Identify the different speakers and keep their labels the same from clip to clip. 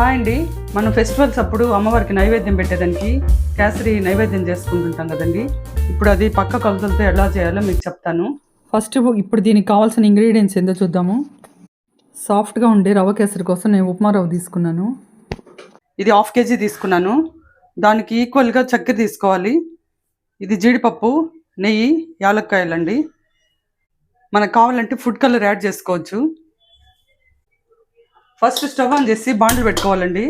Speaker 1: Hi అండి. మనం festivals అప్పుడు అమ్మవారికి నైవేద్యం పెట్టేదానికి కేసరి నైవేద్యం చేసుకుంటుంటాం కదండి. ఇప్పుడు అది పక్క కొలతలతో ఎలా చేయాలో మీకు చెప్తాను. ఫస్ట్ ఇప్పుడు దీనికి కావాల్సిన ఇంగ్రీడియంట్స్ ఏందో చూద్దాము. సాఫ్ట్గా ఉండే రవ్వ కేసరి కోసం నేను ఉప్మా రవ్వ తీసుకున్నాను. ఇది హాఫ్ కేజీ తీసుకున్నాను. దానికి ఈక్వల్గా చక్కెర తీసుకోవాలి. ఇది జీడిపప్పు నెయ్యి యాలక్కాయలండి. మనకు కావాలంటే ఫుడ్ కలర్ యాడ్ చేసుకోవచ్చు. ఫస్ట్ స్టవ్ ఆన్ చేసి బాండలు పెట్టుకోవాలండి.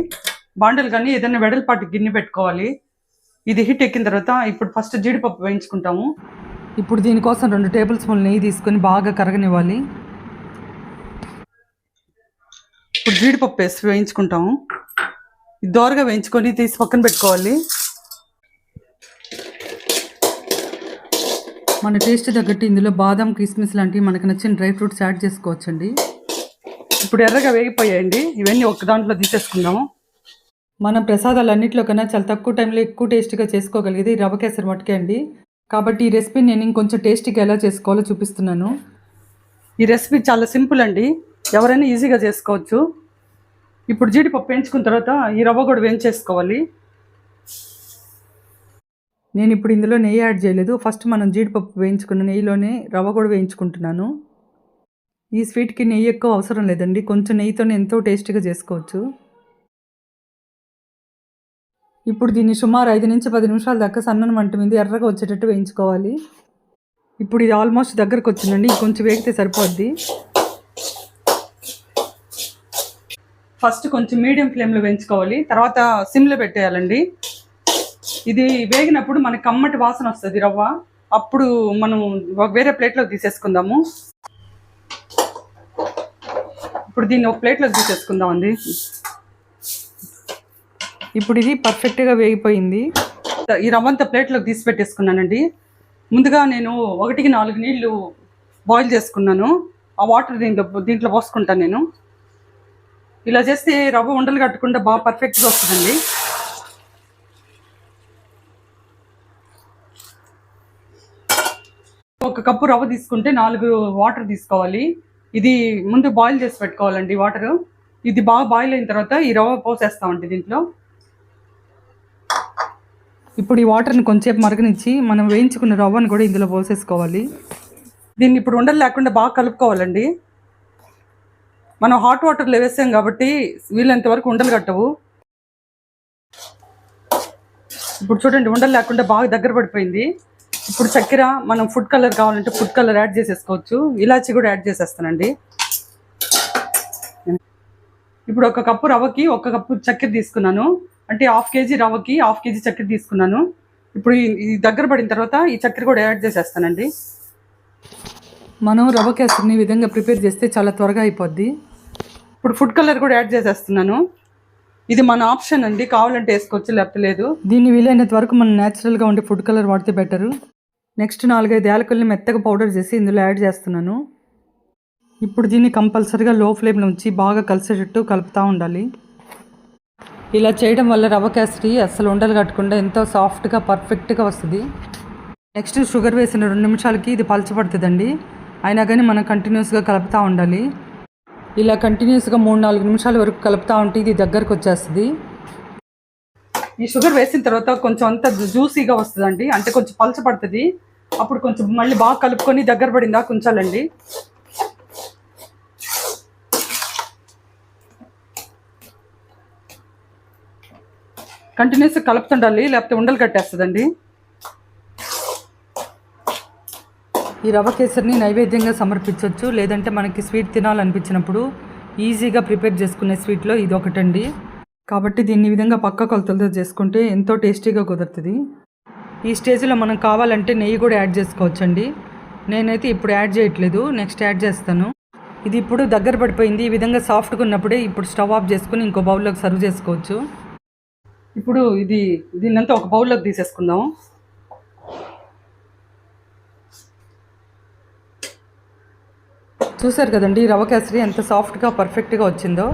Speaker 1: బాండలు కానీ ఏదైనా వెడల్పాటి గిన్నె పెట్టుకోవాలి. ఇది హీట్ ఎక్కిన తర్వాత ఇప్పుడు ఫస్ట్ జీడిపప్పు వేయించుకుంటాము. ఇప్పుడు దీనికోసం రెండు టేబుల్ స్పూన్ నెయ్యి తీసుకొని బాగా కరగనివ్వాలి. ఇప్పుడు జీడిపప్పు వేసి వేయించుకుంటాము. ఇది దోరగా వేయించుకొని తీసి పక్కన పెట్టుకోవాలి. మన టేస్ట్ తగ్గట్టు ఇందులో బాదం కిస్మిస్ లాంటివి మనకు నచ్చిన డ్రై ఫ్రూట్స్ యాడ్ చేసుకోవచ్చండి. ఇప్పుడు ఎర్రగా వేగిపోయాయండి. ఇవన్నీ ఒక దాంట్లో తీసేసుకుందాము. మన ప్రసాదాలు అన్నింటిలో కన్నా చాలా తక్కువ టైంలో ఎక్కువ టేస్టీగా చేసుకోగలిగేది ఈ రవ్వ కేసరి మట్టుకే అండి. కాబట్టి ఈ రెసిపీని నేను ఇంకొంచెం టేస్టీగా ఎలా చేసుకోవాలో చూపిస్తున్నాను. ఈ రెసిపీ చాలా సింపుల్ అండి. ఎవరైనా ఈజీగా చేసుకోవచ్చు. ఇప్పుడు జీడిపప్పు వేయించుకున్న తర్వాత ఈ రవ్వ కూడా వేయించేసుకోవాలి. నేను ఇప్పుడు ఇందులో నెయ్యి యాడ్ చేయలేదు. ఫస్ట్ మనం జీడిపప్పు వేయించుకున్న నెయ్యిలోనే రవ్వ కూడా వేయించుకుంటున్నాను. ఈ స్వీట్కి నెయ్యి ఎక్కువ అవసరం లేదండి. కొంచెం నెయ్యితోనే ఎంతో టేస్టీగా చేసుకోవచ్చు. ఇప్పుడు దీన్ని సుమారు ఐదు నుంచి పది నిమిషాల దాకా సన్నని మంట మీద ఎర్రగా వచ్చేటట్టు వేయించుకోవాలి. ఇప్పుడు ఇది ఆల్మోస్ట్ దగ్గరకు వచ్చిందండి. కొంచెం వేగితే సరిపోద్ది. ఫస్ట్ కొంచెం మీడియం ఫ్లేమ్లో వేయించుకోవాలి. తర్వాత సిమ్లో పెట్టేయాలండి. ఇది వేగినప్పుడు మనకి కమ్మటి వాసన వస్తుంది రవ్వ. అప్పుడు మనం వేరే ప్లేట్లో తీసేసుకుందాము. ఇప్పుడు దీన్ని ఒక ప్లేట్లో తీసేసుకుందాం అండి ఇప్పుడు ఇది పర్ఫెక్ట్గా వేగిపోయింది. ఈ రవ్వంతా ప్లేట్లోకి తీసి పెట్టేసుకున్నానండి. ముందుగా నేను ఒకటికి నాలుగు నీళ్ళు బాయిల్ చేసుకున్నాను. ఆ వాటర్ దీంట్లో దీంట్లో పోసుకుంటాను నేను. ఇలా చేస్తే రవ్వ ఉండలు కట్టకుండా బాగా పర్ఫెక్ట్గా వస్తుందండి. ఒక కప్పు రవ్వ తీసుకుంటే నాలుగు వాటర్ తీసుకోవాలి. ఇది ముందు బాయిల్ చేసి పెట్టుకోవాలండి వాటర్ ఇది బాగా బాయిల్ అయిన తర్వాత ఈ రవ్వ పోసేస్తామండి దీంట్లో. ఇప్పుడు ఈ వాటర్ని కొంచెంసేపు మరగనిచ్చి మనం వేయించుకున్న రవ్వను కూడా ఇందులో పోసేసుకోవాలి. దీన్ని ఇప్పుడు ఉండలు లేకుండా బాగా కలుపుకోవాలండి. మనం హాట్ వాటర్లో వేసాం కాబట్టి వీళ్ళంత వరకు ఉండలు కట్టవు. ఇప్పుడు చూడండి ఉండలు లేకుండా బాగా దగ్గర పడిపోయింది. ఇప్పుడు చక్కెర మనం ఫుడ్ కలర్ కావాలంటే ఫుడ్ కలర్ యాడ్ చేసేసుకోవచ్చు. ఇలాచి కూడా యాడ్ చేసేస్తానండి. ఇప్పుడు ఒక కప్పు రవ్వకి ఒక కప్పు చక్కెర తీసుకున్నాను. అంటే హాఫ్ కేజీ రవ్వకి హాఫ్ కేజీ చక్కెర తీసుకున్నాను. ఇప్పుడు ఈ- దగ్గర పడిన తర్వాత ఈ చక్కెర కూడా యాడ్ చేసేస్తానండి. మనం రవ్వ కేసరిని ఈ విధంగా ప్రిపేర్ చేస్తే చాలా త్వరగా అయిపోద్ది. ఇప్పుడు ఫుడ్ కలర్ కూడా యాడ్ చేసేస్తున్నాను. ఇది మన ఆప్షన్ అండి. కావాలంటే వేసుకోవచ్చు లేకపోతే లేదు. దీన్ని వీలైనంత వరకు మనం న్యాచురల్గా ఉండే ఫుడ్ కలర్ వాడితే బెటరు నెక్స్ట్ నాలుగైదు యాలకుల్ని మెత్తగా పౌడర్ చేసి ఇందులో యాడ్ చేస్తున్నాను. ఇప్పుడు దీన్ని కంపల్సరీగా లో ఫ్లేమ్లో ఉంచి బాగా కలిసేటట్టు కలుపుతూ ఉండాలి. ఇలా చేయడం వల్ల రవ్వ కేసరి అస్సలు ఉండలు కట్టకుండా ఎంతో సాఫ్ట్గా పర్ఫెక్ట్గా వస్తుంది. నెక్స్ట్ షుగర్ వేసిన రెండు నిమిషాలకి ఇది పలచబడుతుందండి. అయినా కానీ మనం కంటిన్యూస్గా కలుపుతూ ఉండాలి. ఇలా కంటిన్యూస్గా మూడు నాలుగు నిమిషాల వరకు కలుపుతూ ఉంటే ఇది దగ్గరకు వచ్చేస్తుంది. ఈ షుగర్ వేసిన తర్వాత కొంచెం అంత జ్యూసీగా వస్తుందండి. అంటే కొంచెం పలచబడుతుంది. అప్పుడు కొంచెం మళ్ళీ బాగా కలుపుకొని దగ్గర పడిందా ఉంచాలండి. కంటిన్యూస్గా కలుపుతుండాలి లేకపోతే ఉండలు కట్టేస్తుందండి. ఈ రవ్వ కేసరిని నైవేద్యంగా సమర్పించవచ్చు లేదంటే మనకి స్వీట్ తినాలనిపించినప్పుడు ఈజీగా ప్రిపేర్ చేసుకునే స్వీట్లో ఇది ఒకటండి కాబట్టి దీన్ని ఈ విధంగా పక్క కొలతలతో చేసుకుంటే ఎంతో టేస్టీగా కుదురుతుంది. ఈ స్టేజ్లో మనం కావాలంటే నెయ్యి కూడా యాడ్ చేసుకోవచ్చండి. నేనైతే ఇప్పుడు యాడ్ చేయట్లేదు నెక్స్ట్ యాడ్ చేస్తాను. ఇది ఇప్పుడు దగ్గర పడిపోయింది ఈ విధంగా సాఫ్ట్గా ఉన్నప్పుడే ఇప్పుడు స్టవ్ ఆఫ్ చేసుకుని ఇంకో బౌల్లోకి సర్వ్ చేసుకోవచ్చు. ఇప్పుడు ఇది దీన్నంతా ఒక బౌల్లోకి తీసేసుకుందాం. చూసారు కదండి రవ్వ కేసరి ఎంత సాఫ్ట్గా పర్ఫెక్ట్గా వచ్చిందో.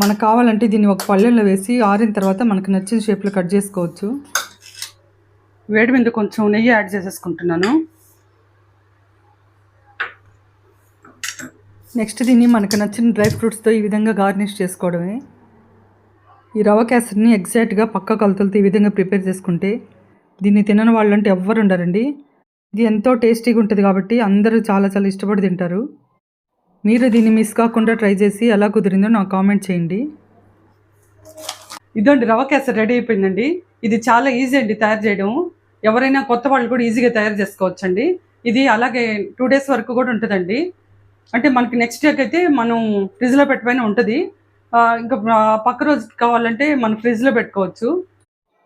Speaker 1: మనకు కావాలంటే దీన్ని ఒక పళ్ళెంలో వేసి ఆరిన తర్వాత మనకు నచ్చిన షేప్లో కట్ చేసుకోవచ్చు. వేడి మీద కొంచెం నెయ్యి యాడ్ చేసేసుకుంటున్నాను. నెక్స్ట్ దీన్ని మనకు నచ్చిన డ్రై ఫ్రూట్స్తో ఈ విధంగా గార్నిష్ చేసుకోవడమే. ఈ రవ కేసరిని ఎగ్జాక్ట్గా పక్క కొలతలతో ఈ విధంగా ప్రిపేర్ చేసుకుంటే దీన్ని తినని వాళ్ళంటే ఎవ్వరు ఉండరండి. ఇది ఎంతో టేస్టీగా ఉంటుంది కాబట్టి అందరూ చాలా చాలా ఇష్టపడి తింటారు. మీరు దీన్ని మిస్ కాకుండా ట్రై చేసి ఎలా కుదిరిందో నాకు కామెంట్ చేయండి. ఇదండి రవ కేసరి రెడీ అయిపోయిందండి. ఇది చాలా ఈజీ అండి తయారు చేయడం. ఎవరైనా కొత్త వాళ్ళు కూడా ఈజీగా తయారు చేసుకోవచ్చండి. ఇది అలాగే టూ డేస్ వరకు కూడా ఉంటుందండి. అంటే మనకి నెక్స్ట్ డేకి అయితే మనం ఫ్రిడ్జ్లో పెట్టిపోయినా ఉంటుంది. ఇంకా పక్క రోజుకి కావాలంటే మనం ఫ్రిడ్జ్లో పెట్టుకోవచ్చు.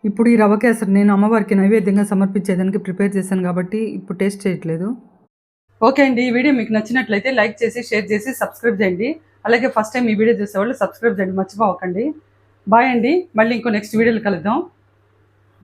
Speaker 1: ఇప్పుడు ఈ రవ కేసరి నేను అమ్మవారికి నైవేద్యంగా సమర్పించేదానికి ప్రిపేర్ చేశాను కాబట్టి ఇప్పుడు టేస్ట్ చేయట్లేదు. ఓకే అండి ఈ వీడియో మీకు నచ్చినట్లయితే లైక్ చేసి షేర్ చేసి సబ్స్క్రైబ్ చేయండి. అలాగే ఫస్ట్ టైం ఈ వీడియో చూసేవాళ్ళు సబ్స్క్రైబ్ చేయండి మర్చిపోవకండి. బాయ్ అండి మళ్ళీ ఇంకో నెక్స్ట్ వీడియోలు కలుద్దాం.